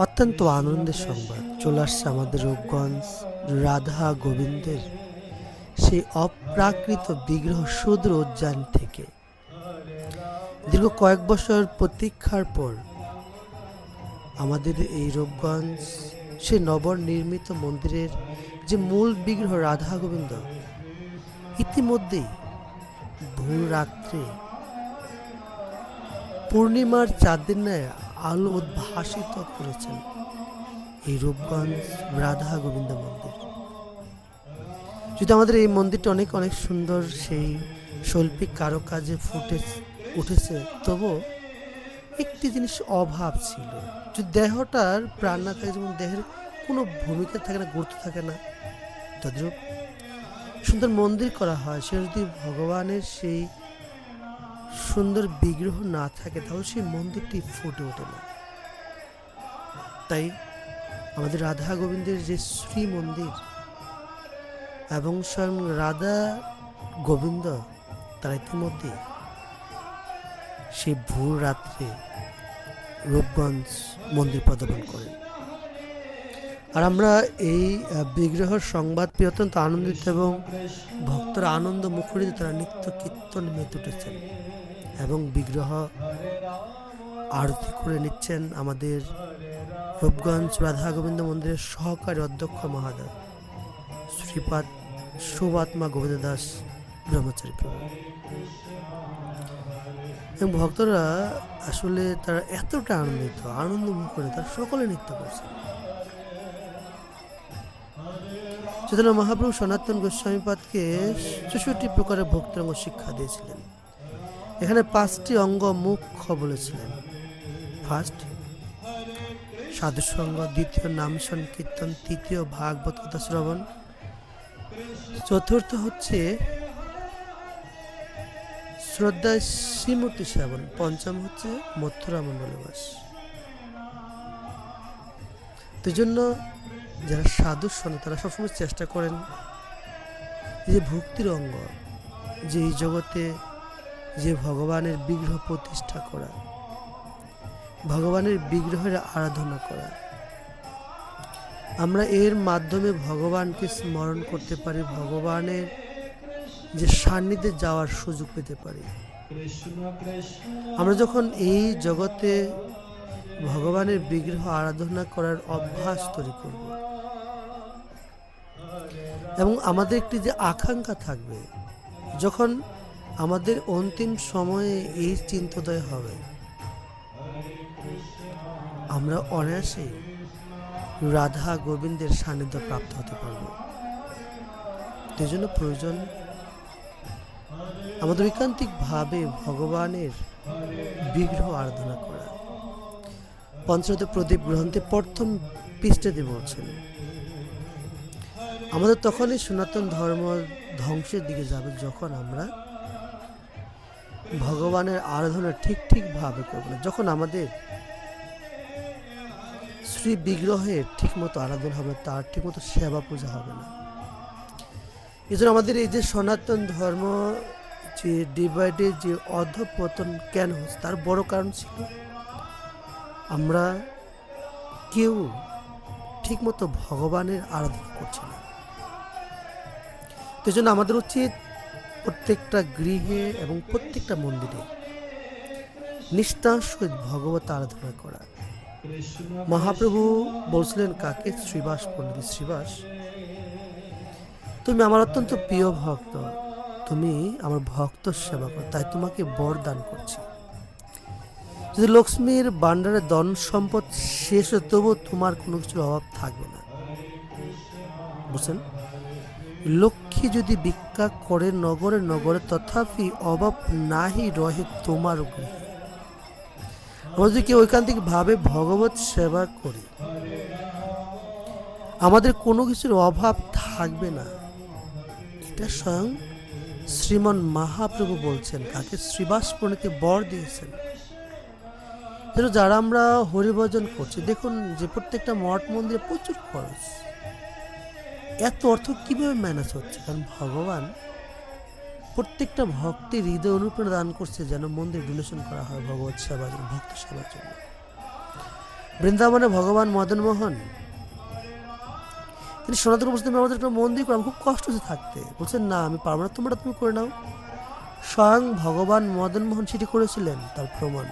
অত্যন্ত আনন্দের সংবাদ। চলে আসছে আমাদের রূপগঞ্জ রাধা গোবিন্দের সেই অপ্রাকৃত বিগ্রহ সুদূর উদ্যান থেকে। দীর্ঘ কয়েক বছর প্রতীক্ষার পর আমাদের এই রূপগঞ্জ সেই নবনির্মিত মন্দিরের যে মূল বিগ্রহ রাধা গোবিন্দ, ইতিমধ্যেই ভোর রাত্রে পূর্ণিমার চাঁদের ন্যায় আলো উদ্ভাসিত করেছেন এই রূপগঞ্জ রাধা গোবিন্দ মন্দির। যদি আমাদের এই মন্দিরটা অনেক অনেক সুন্দর, সেই শৈল্পিক কারুকাজে ফুটে, উঠেছে, তবু একটি জিনিস অভাব ছিল। যদি দেহটার প্রাণ না থাকে, যেমন দেহের কোনো ভূমিকা থাকে না, গুরুত্ব থাকে না, তদ্রূপ সুন্দর মন্দির করা হয়। সে যদি ভগবানের সেই সুন্দর বিগ্রহ না থাকে তাহলে সেই মন্দিরটি ফুটে ওঠে না। তাই আমাদের রাধা গোবিন্দের যে শ্রী মন্দির এবং স্বয়ং রাধা গোবিন্দ তারা ইতিমধ্যে সেই ভোর রাত্রে রূপগঞ্জ মন্দির পদার্পণ করেন। আর আমরা এই আহ, বিগ্রহের সংবাদ পেয়ে অত্যন্ত আনন্দিত এবং ভক্তরা আনন্দ মুখরিত তারা নিত্য কীর্তন মেতে উঠেছেন। এবং বিগ্রহ আরতি করে নিচ্ছেন আমাদের রূপগঞ্জ রাধা গোবিন্দ মন্দিরের সহকারী অধ্যক্ষ মহাদয়, শ্রীপাদ সুবাত্মা গোবিন্দ দাস ব্রহ্মচারী এবং ভক্তরা আসলে তারা এতটা আনন্দিত, আনন্দ মুখরে তারা সকলে নৃত্য করছে। চৈতন্য মহাপ্রভু সনাতন গোস্বামীপাদকে চৌষট্টি প্রকারের ভক্তরঙ্গ শিক্ষা দিয়েছিলেন। এখানে পাঁচটি অঙ্গ মুখ্য বলেছিলেন। ফার্স্ট সাধুসঙ্গ দ্বিতীয় নাম সংকীর্তন তৃতীয় ভাগবত কথা শ্রবণ। চতুর্থ হচ্ছে শ্রদ্ধা শ্রীমূর্তি সেবন পঞ্চম হচ্ছে মথুরা মণ্ডলবাস তো জন্য যারা সাধু শোনে, তারা সবসময় চেষ্টা করেন যে ভক্তির অঙ্গ, যে এই জগতে যে ভগবানের বিগ্রহ প্রতিষ্ঠা করা, ভগবানের বিগ্রহের আরাধনা করা। আমরা এর মাধ্যমে ভগবানকে স্মরণ করতে পারি, ভগবানের যে সান্নিধ্যে যাওয়ার সুযোগ পেতে পারি। আমরা যখন এই জগতে ভগবানের বিগ্রহ আরাধনা করার অভ্যাস তৈরি করব, এবং আমাদের একটি যে আকাঙ্ক্ষা থাকবে, যখন আমাদের অন্তিম সময়ে এই চিন্তোদয় হবে। আমরা অনায়াসে রাধা গোবিন্দের সান্নিধ্য প্রাপ্ত হতে পারব। সেই জন্য প্রয়োজন, আমাদের ঐকান্তিকভাবে ভগবানের বিগ্রহ আরাধনা করা। পঞ্চরথ প্রদীপ গ্রন্থে প্রথম পৃষ্ঠে বলছেন, আমাদের তখনই সনাতন ধর্ম ধ্বংসের দিকে যাবে যখন আমরা ভগবানের আরাধনা ঠিক ঠিক ভাবে করব না। যখন আমাদের শ্রী বিগ্রহের ঠিক মতো আরাধনা হবে, তার ঠিক মতো সেবা পূজা হবে না। এই জন্য আমাদের এই যে সনাতন ধর্ম যে ডিভাইডে যে অধপতন কেন হচ্ছে, তার বড় কারণ ছিল আমরা কেউ ঠিকমতো ভগবানের আরাধনা করছি না। তো জন্য আমাদের উচিত প্রত্যেকটা গৃহে এবং প্রত্যেকটা মন্দিরে নিষ্ঠার সহিত ভগবত আরাধনা করা। মহাপ্রভু বলছিলেন কাকে? শ্রীবাস, পণ্ডিত শ্রীবাস। তুমি আমার অত্যন্ত প্রিয় ভক্ত। তুমি আমার ভক্ত সেবা করো তাই তোমাকে বর দান করছি। যদি লক্ষ্মীর ভাণ্ডারে ধন সম্পদ শেষ হয়, তবুও তোমার কোনো কিছুর অভাব থাকবে না। বুঝছেন? লক্ষ্মী যদি ভিক্ষা করে নগরে নগরে, তথাপি অভাব নাহি রহে তোমার গৃহে। আমরা কেউ ঐকান্তিক ভাবে, ভগবত সেবা করি। আমাদের কোনো কিছুর অভাব থাকবে না। এটা স্বয়ং শ্রীমন মহাপ্রভু বলছেন, কাকে শ্রীবাস প্রণীতে বর দিয়েছেন। যারা আমরা হরিভজন করছি, দেখুন যে প্রত্যেকটা মঠ মন্দিরে প্রচুর খরচ। এত অর্থ কীভাবে ম্যানেজ হচ্ছে? কারণ ভগবান প্রত্যেকটা ভক্তের হৃদয় অনুপ্রেরণা দান করছে যেন মন্দির ডোনেশন করা হয় ভগবত সেবার জন্য, ভক্ত সেবার জন্য। বৃন্দাবনে ভগবান মদনমোহন তিনি সনাতন বলছেন আমাদের একটা মন্দির করো খুব কষ্ট হচ্ছে থাকতে। বলছেন, না, আমি পারব না, তোমরা তুমি করে নাও। স্বয়ং ভগবান মদনমোহন সেটি করেছিলেন তার প্রমাণ।